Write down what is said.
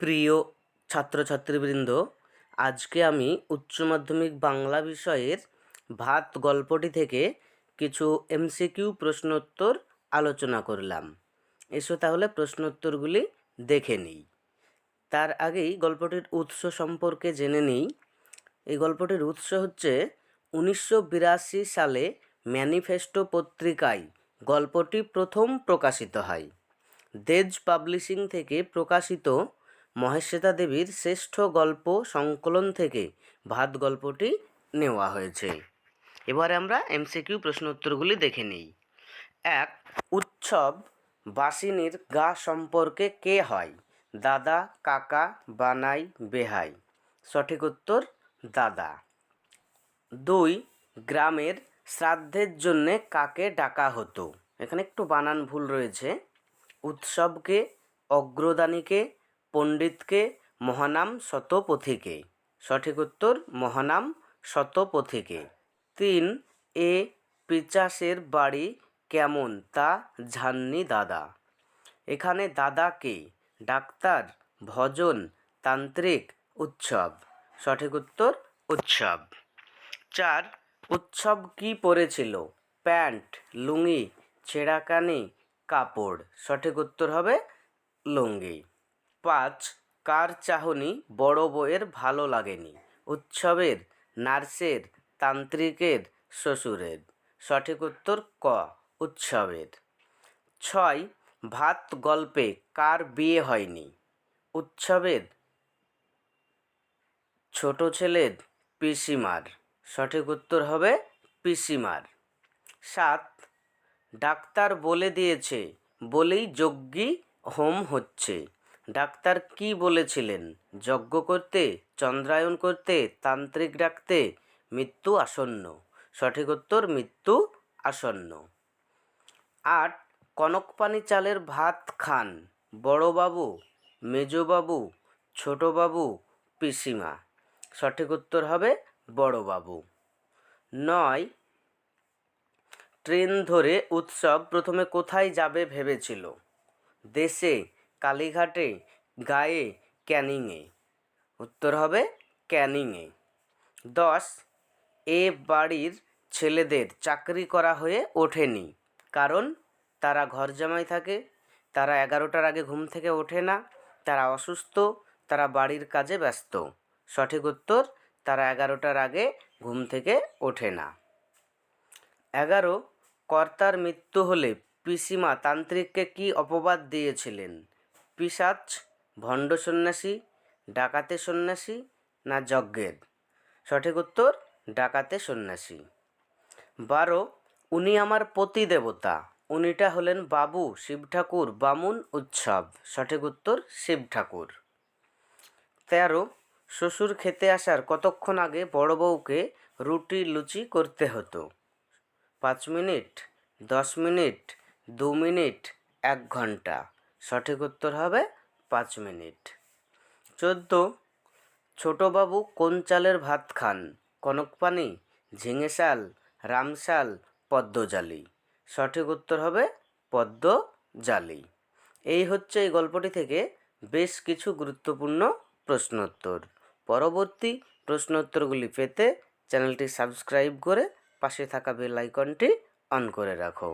প্রিয় ছাত্রছাত্রীবৃন্দ, আজকে আমি উচ্চ মাধ্যমিক বাংলা বিষয়ের ভাত গল্পটি থেকে কিছু এমসিকিউ প্রশ্নোত্তর আলোচনা করলাম। এসো তাহলে প্রশ্নোত্তরগুলি দেখে নিই। তার আগেই গল্পটির উৎস সম্পর্কে জেনে নিই। এই গল্পটির উৎস হচ্ছে উনিশশো বিরাশি সালে ম্যানিফেস্টো পত্রিকায় গল্পটি প্রথম প্রকাশিত হয়। দেজ পাবলিশিং থেকে প্রকাশিত মহেশ্বেতা দেবীর শ্রেষ্ঠ গল্প সংকলন থেকে ভাত গল্পটি নেওয়া হয়েছে। এবারে আমরা এমসিকিউ প্রশ্ন উত্তরগুলি দেখে নিই। এক, উৎসব বাসিনীর গা সম্পর্কে কে হয়? দাদা, কাকা, বানাই, বেহাই। সঠিক উত্তর, দাদা। দুই, গ্রামের শ্রাদ্ধের জন্যে কাকে ডাকা হতো? এখানে একটু বানান ভুল রয়েছে। উৎসবকে, অগ্রদানীকে পণ্ডিতকে মহানাম শতপথীকে। সঠিক উত্তর, মহানাম শতপথীকে। তিন, এ পিচাসের বাড়ি কেমন তা জাননি দাদা। এখানে দাদাকে ডাক্তার, ভজন, তান্ত্রিক, উৎসব। সঠিক উত্তর, উৎসব। চার, উৎসব কি পরেছিল? প্যান্ট, লুঙ্গি, ছেঁড়াকানি, কাপড়। সঠিক উত্তর হবে লুঙ্গি। পাঁচ কার চাহনি বড় বউয়ের ভালো লাগেনি? উৎসবের, নার্সের, তান্ত্রিকের, শ্বশুরের। সঠিক উত্তর ক, উৎসবের। ছয় ভাত গল্পে কার বিয়ে হয়নি? উৎসবের, ছোট ছেলের পিসিমার। সঠিক উত্তর হবে পিসিমার। সাত ডাক্তার বলে দিয়েছে, বলেই যজ্ঞী হোম হচ্ছে। ডাক্তার কি বলেছিলেন? যজ্ঞ করতে, চন্দ্রায়ন করতে, তান্ত্রিক ডাকতে মৃত্যু আসন্ন। সঠিক উত্তর, মৃত্যু আসন্ন। আট, কনকপানি চালের ভাত খান। বড়বাবু, মেজবাবু, ছোটবাবু, পিসিমা। সঠিক উত্তর হবে বড়বাবু। নয়, ট্রেন ধরে উৎসব প্রথমে কোথায় যাবে ভেবেছিল? দেশে কালীঘাটে গায়ে ক্যানিংয়ে। উত্তর হবে ক্যানিংয়ে। দশ, এ বাড়ির ছেলেদের চাকরি করা হয়ে ওঠেনি, কারণ তারা ঘর জামাই থাকে, তারা এগারোটার আগে ঘুম থেকে ওঠে না, তারা অসুস্থ, তারা বাড়ির কাজে ব্যস্ত। সঠিক উত্তর, তারা এগারোটার আগে ঘুম থেকে ওঠে না। এগারো, কর্তার মৃত্যু হলে পিসিমা তান্ত্রিককে কি অপবাদ দিয়েছিলেন? পিসাচ, ভণ্ড সন্ন্যাসী, ডাকাতে সন্ন্যাসী না যজ্ঞের? সঠিক উত্তর, ডাকাতে সন্ন্যাসী। বারো, উনি আমার পতি দেবতা উনিটা হলেন বাবু, শিব ঠাকুর, বামুন উৎসব। সঠিক উত্তর, শিব ঠাকুর। তেরো, শ্বশুর খেতে আসার কতক্ষণ আগে বড় বউকে রুটি লুচি করতে হতো? পাঁচ মিনিট, দশ মিনিট, দু মিনিট, এক ঘণ্টা। সঠিক উত্তর হবে পাঁচ মিনিট। চোদ্দ, ছোটোবাবু কোন চালের ভাত খান? কনকপানি ঝিঙে শাল রামশাল পদ্মজালি সঠিক উত্তর হবে পদ্মজালি এই হচ্ছে এই গল্পটি থেকে বেশ কিছু গুরুত্বপূর্ণ প্রশ্নোত্তর। পরবর্তী প্রশ্নোত্তরগুলি পেতে চ্যানেলটি সাবস্ক্রাইব করে পাশে থাকা বেল আইকনটি অন করে রাখো।